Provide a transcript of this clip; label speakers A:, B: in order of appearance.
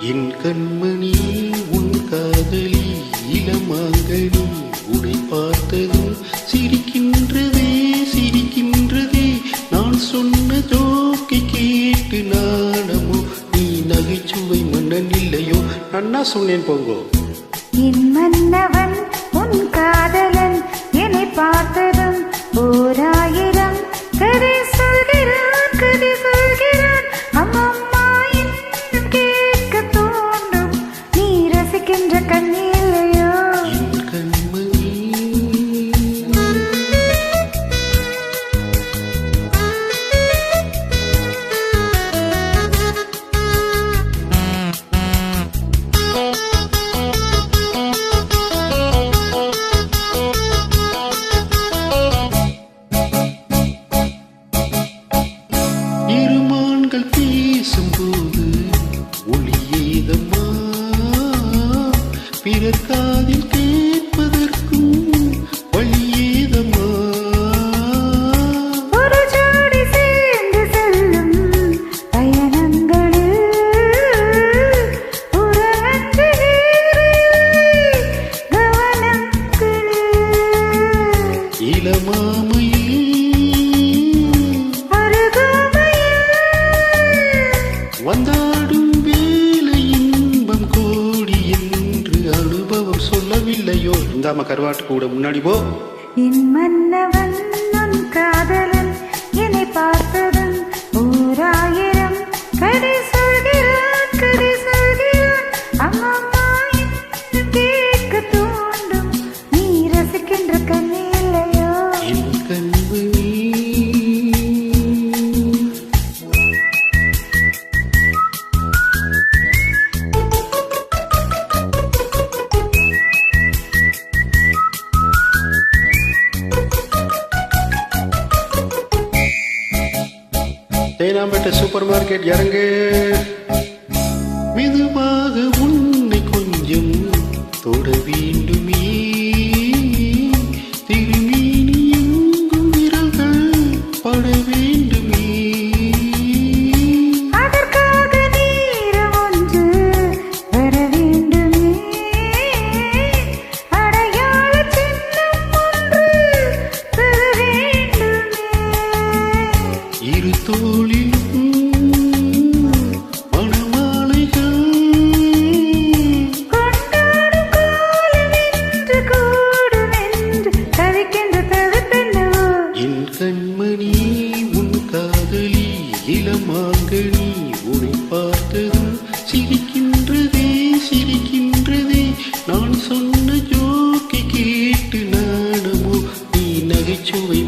A: என் கண்மணி உன் காதலி இளமாங்கனி உடை பார்த்ததும் சிரிக்கின்றதே சிரிக்கின்றதே. நான் சொன்ன தோக்கி கேட்டு நாணமோ நீ நகைச்சுவை மன்னன் இல்லையோ. நன்னா சொன்னேன் போங்கோ.
B: என் மன்னவன் உன் காதலன் என்னை பார்த்ததும்
A: இளமாமையில் வந்தாடும் வேலை இன்பம் கோடி என்று அனுபவம் சொல்லவில்லையோ? இந்தாம கருவாட்டு கூட முன்னாடி போ.
B: என் மன்னவன் நம் காதலன் என்னை பார்த்ததும் ஓராயிரம் கடைசி தேனாம்பேட்டை சூப்பர் மார்க்கெட் இறங்கு. கண்மணி உன் காதலி இளமாங்கனி உனை பார்த்ததும் சிரிக்கின்றதே
A: சிரிக்கின்றதே. நான் சொன்ன ஜோக்கை கேட்டு நாணமோ? நீ நகைச்சுவை